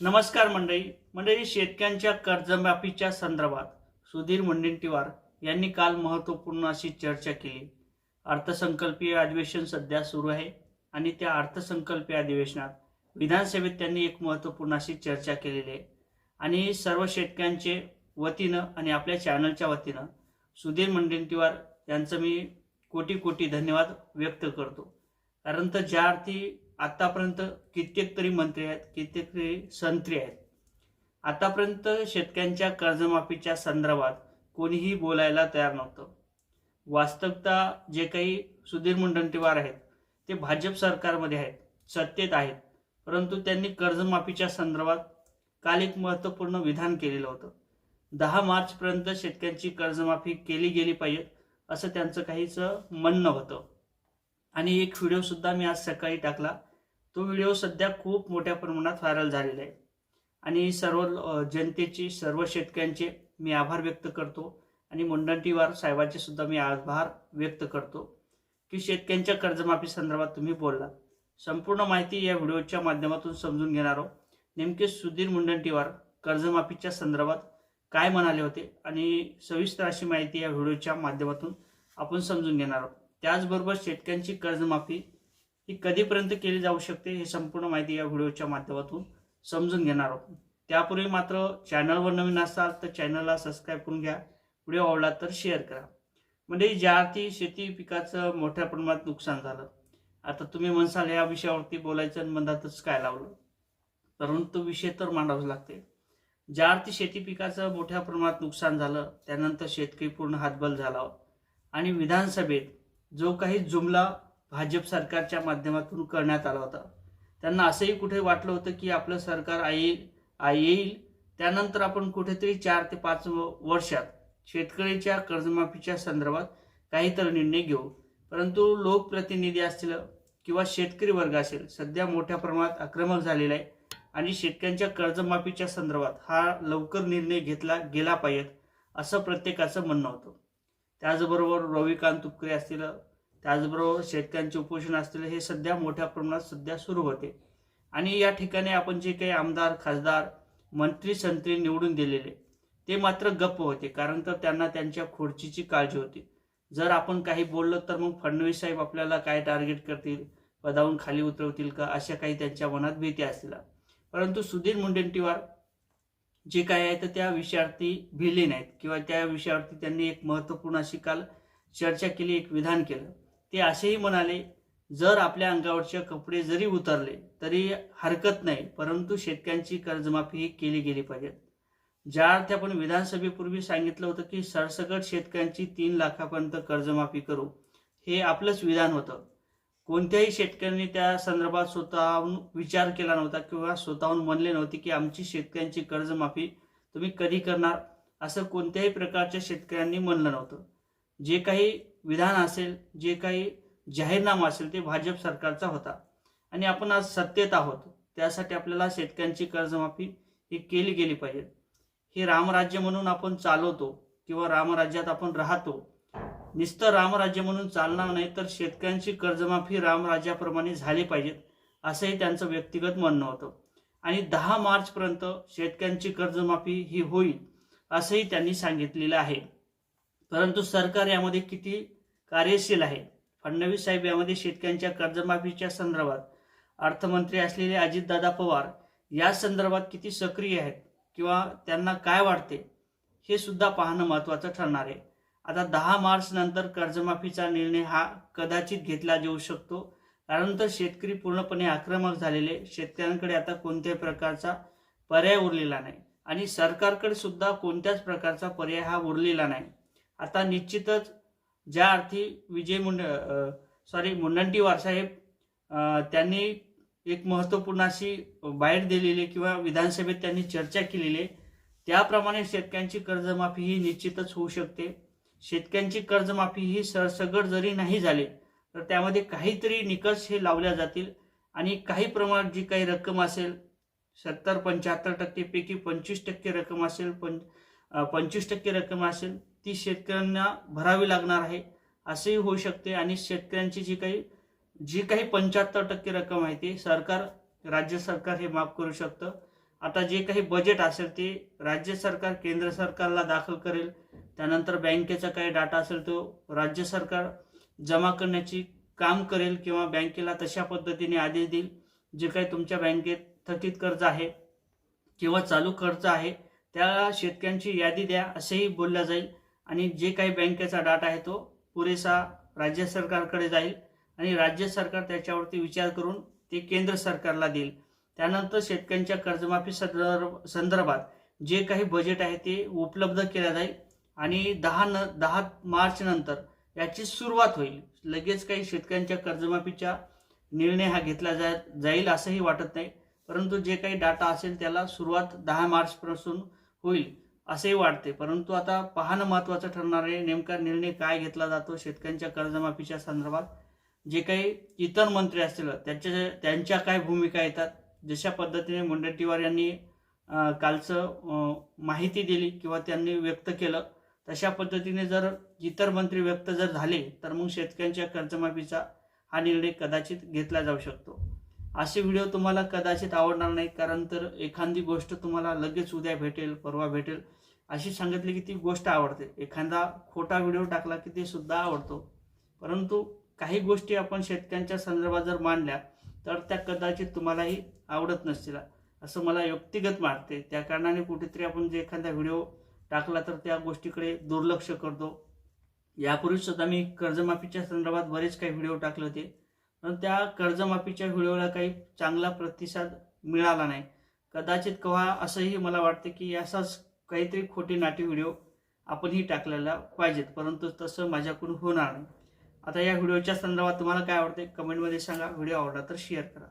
नमस्कार मंडळी. मंडळी शेतकऱ्यांच्या कर्जमाफीच्या संदर्भात सुधीर मुनगंटीवार यांनी काल महत्त्वपूर्ण अशी चर्चा केली. अर्थसंकल्पीय अधिवेशन सध्या सुरू आहे आणि त्या अर्थसंकल्पीय अधिवेशनात विधानसभेत त्यांनी एक महत्त्वपूर्ण अशी चर्चा केलेली आहे. आणि सर्व शेतकऱ्यांचे वतीनं आणि आपल्या चॅनलच्या वतीनं सुधीर मुनगंटीवार यांचं मी कोटी कोटी धन्यवाद व्यक्त करतो. कारण तर ज्या अर्थी आतापर्यंत कित्येक तरी मंत्री आहेत कित्येक तरी संत्री आहेत. आतापर्यंत शेतकऱ्यांच्या कर्जमाफीच्या संदर्भात कोणीही बोलायला तयार नव्हतं. वास्तवता जे काही सुधीर मुनगंटीवार आहेत ते भाजप सरकारमध्ये आहेत सत्तेत आहेत. परंतु त्यांनी कर्जमाफीच्या संदर्भात काल एक महत्त्वपूर्ण विधान केलेलं होतं. दहा मार्चपर्यंत शेतकऱ्यांची कर्जमाफी केली गेली पाहिजे असं त्यांचं काहीच म्हणणं होतं. आणि एक व्हिडिओ सुद्धा मी आज सकाळी टाकला. तो व्हिडिओ सध्या खूप मोठ्या प्रमाणात व्हायरल झालेला आहे. आणि सर्व जनतेची सर्व शेतकऱ्यांचे मी आभार व्यक्त करतो. आणि मुंडंटीवार साहेबांचे सुद्धा मी आभार व्यक्त करतो. की शेतकऱ्यांच्या कर्जमाफी संदर्भात तुम्ही बोलला संपूर्ण माहिती या व्हिडिओच्या माध्यमातून समजून घेणार आहोत. नेमके सुधीर मुंडंटीवार कर्जमाफीच्या संदर्भात काय म्हणाले होते? आणि सविस्तर अशी माहिती या व्हिडिओच्या माध्यमातून आपण समजून घेणार आहोत. त्याचबरोबर शेतकऱ्यांची कर्जमाफी ही कधीपर्यंत केली जाऊ शकते हे संपूर्ण माहिती या व्हिडिओच्या माध्यमातून समजून घेणार आहोत. त्यापूर्वी मात्र चॅनलवर नवीन असाल तर चॅनलला सबस्क्राईब करून घ्या व्हिडिओ आवडला तर शेअर करा. म्हणजे ज्या अर्थी शेती पिकाचं मोठ्या प्रमाणात नुकसान झालं आता तुम्ही म्हणसाल या विषयावरती बोलायचं आणि मधातच काय लावलं? परंतु विषय तर मांडावाच लागते. ज्या अर्थी शेती पिकाचं मोठ्या प्रमाणात नुकसान झालं त्यानंतर शेतकरी पूर्ण हातबल झाला. आणि विधानसभेत जो काही जुमला भाजप सरकारच्या माध्यमातून करण्यात आला होता. त्यांना असंही कुठे वाटलं होतं की आपलं सरकार येईल येईल? त्यानंतर आपण कुठेतरी चार ते पाच व- वर्षात शेतकऱ्याच्या कर्जमाफीच्या संदर्भात काहीतरी निर्णय घेऊ. परंतु लोकप्रतिनिधी असतील किंवा शेतकरी वर्ग असेल सध्या मोठ्या प्रमाणात आक्रमक झालेला आहे आणि शेतकऱ्यांच्या कर्जमाफीच्या संदर्भात हा लवकर निर्णय घेतला गेला पाहिजेत असं प्रत्येकाचं म्हणणं होतं. त्याचबरोबर रविकांत तुपकरे असतील त्याचबरोबर शेतकऱ्यांचे उपोषण असतील हे सध्या मोठ्या प्रमाणात सध्या सुरू होते. आणि या ठिकाणी आपण जे काही आमदार खासदार मंत्री संत्री निवडून दिलेले ते मात्र गप्प होते. कारण तर त्यांना त्यांच्या खुर्चीची काळजी होती. जर आपण काही बोललो तर मग फडणवीस साहेब आपल्याला काय टार्गेट करतील? पदावून खाली उतरवतील का? अशा काही त्यांच्या मनात भीती असतील परंतु सुधीर मुनगंटीवार जे काय आहे तर त्या विषयावरती भिले नाहीत. किंवा त्या विषयावरती त्यांनी एक महत्त्वपूर्ण अशी काल चर्चा केली एक विधान केलं. ते असेही म्हणाले जर आपल्या अंगावरचे कपडे जरी उतरले तरी हरकत नाही परंतु शेतकऱ्यांची कर्जमाफी ही केली गेली पाहिजे. ज्या अर्थी आपण विधानसभेपूर्वी सांगितलं होतं की सरसकट शेतकऱ्यांची तीन लाखापर्यंत कर्जमाफी करू हे आपलंच विधान होतं. कोणत्याही शेतकऱ्यांनी त्या संदर्भात स्वतःहून विचार केला नव्हता किंवा स्वतःहून म्हणले नव्हते की आमची शेतकऱ्यांची कर्जमाफी तुम्ही कधी करणार असं कोणत्याही प्रकारच्या शेतकऱ्यांनी म्हणलं नव्हतं. जे काही विधान असेल जे काही जाहीरनामा असेल ते भाजप सरकारचा होता. आणि आपण आज सत्तेत आहोत त्यासाठी आपल्याला शेतकऱ्यांची कर्जमाफी ही केली गेली पाहिजे. हे रामराज्य म्हणून आपण चालवतो किंवा रामराज्यात आपण राहतो नुसतं रामराज्य म्हणून चालणार नाही तर शेतकऱ्यांची कर्जमाफी रामराज्याप्रमाणे झाली पाहिजेत असंही त्यांचं व्यक्तिगत म्हणणं होतं. आणि दहा मार्चपर्यंत शेतकऱ्यांची कर्जमाफी ही होईल असंही त्यांनी सांगितलेलं आहे. परंतु सरकार यामध्ये किती कार्यशील आहे? फडणवीस साहेब यामध्ये शेतकऱ्यांच्या कर्जमाफीच्या संदर्भात अर्थमंत्री असलेले अजितदादा पवार या संदर्भात किती सक्रिय आहेत? किंवा त्यांना काय वाटते? हे सुद्धा पाहणं महत्त्वाचं ठरणार आहे. आता दहा मार्च नंतर कर्जमाफीचा निर्णय हा कदाचित घेतला जाऊ शकतो. कारण तर शेतकरी पूर्णपणे आक्रमक झालेले शेतकऱ्यांकडे आता कोणत्याही प्रकारचा पर्याय उरलेला नाही आणि सरकारकडे सुद्धा कोणत्याच प्रकारचा पर्याय हा उरलेला नाही. आता निश्चितच ज्या अर्थी विजय मुंड सॉरी मुनगंटीवार साहेब त्यांनी एक महत्त्वपूर्ण अशी बाहेर दिलेली किंवा विधानसभेत त्यांनी चर्चा केलेली आहे. त्याप्रमाणे शेतकऱ्यांची कर्जमाफी ही निश्चितच होऊ शकते. शेतकऱ्यांची कर्जमाफी ही सरसगट जरी नाही झाली तर त्यामध्ये काहीतरी निकष हे लावल्या जातील. आणि काही प्रमाणात जी काही रक्कम असेल सत्तर पंच्याहत्तर टक्केपैकी पंचवीस टक्के रक्कम असेल पं पंचवीस टक्के रक्कम असेल ती शेतकऱ्यांना भरावी लागणार आहे असेही होऊ शकते. आणि शेतकऱ्यांची जी काही जी काही पंच्याहत्तर टक्के रक्कम आहे ती सरकार राज्य सरकार हे माफ करू शकतं. आता जे काही बजेट असेल ते राज्य सरकार केंद्र सरकारला दाखल करेल. त्यानंतर बँकेचा काही डाटा असेल तो राज्य सरकार जमा करण्याची काम करेल किंवा बँकेला तशा पद्धतीने आदेश देईल. जे काही तुमच्या बँकेत थकीत कर्ज आहे किंवा चालू कर्ज आहे त्या शेतकऱ्यांची यादी द्या असेही बोलल्या जाईल. आणि जे काही बँकेचा डाटा आहे तो पुरेसा राज्य सरकारकडे जाईल. आणि राज्य सरकार त्याच्यावरती विचार करून ते केंद्र सरकारला देईल. त्यानंतर शेतकऱ्यांच्या कर्जमाफी संदर्भ संदर्भात जे काही बजेट आहे ते उपलब्ध केलं जाईल. आणि दहा न दहा मार्च नंतर याची सुरुवात होईल. लगेच काही शेतकऱ्यांच्या कर्जमाफीचा निर्णय हा घेतला जा जाईल असंही वाटत नाही. परंतु जे काही डाटा असेल त्याला सुरुवात दहा मार्चपासून होईल असेही वाटते. परंतु आता पाहणं महत्त्वाचं ठरणार आहे नेमका निर्णय काय घेतला जातो शेतकऱ्यांच्या कर्जमाफीच्या संदर्भात. जे काही इतर मंत्री असतील त्याच्या त्यांच्या काय भूमिका येतात? जशा पद्धतीने मुनगंटीवार यांनी कालचं माहिती दिली किंवा त्यांनी व्यक्त केलं तशा पद्धतीने जर इतर मंत्री व्यक्त जर झाले तर मग शेतकऱ्यांच्या कर्जमाफीचा हा निर्णय कदाचित घेतला जाऊ शकतो. असे व्हिडिओ तुम्हाला कदाचित आवडणार नाही कारण तर एखादी गोष्ट तुम्हाला लगेच उद्या भेटेल परवा भेटेल अशी सांगितली की ती गोष्ट आवडते. एखादा खोटा व्हिडिओ टाकला की ते सुद्धा आवडतो. परंतु काही गोष्टी आपण शेतकऱ्यांच्या संदर्भात जर मांडल्या तर त्या कदाचित तुम्हालाही आवडत नसतील. असं मला व्यक्तिगत वाटते. त्या कारणाने कुठेतरी आपण जे एखादा व्हिडिओ टाकला तर त्या गोष्टीकडे दुर्लक्ष करतो. यापूर्वी सुद्धा मी कर्जमाफीच्या संदर्भात बरेच काही व्हिडिओ टाकले होते. पण त्या कर्जमाफीच्या व्हिडिओला काही चांगला प्रतिसाद मिळाला नाही. कदाचित केव्हा असंही मला वाटते की असाच काहीतरी खोटी नाटी व्हिडिओ आपणही टाकलेला पाहिजेत परंतु तसं माझ्याकडून होणार नाही. आता या व्हिडिओच्या संदर्भात तुम्हाला काय आवडते कमेंटमध्ये सांगा. व्हिडिओ आवडला तर शेअर करा.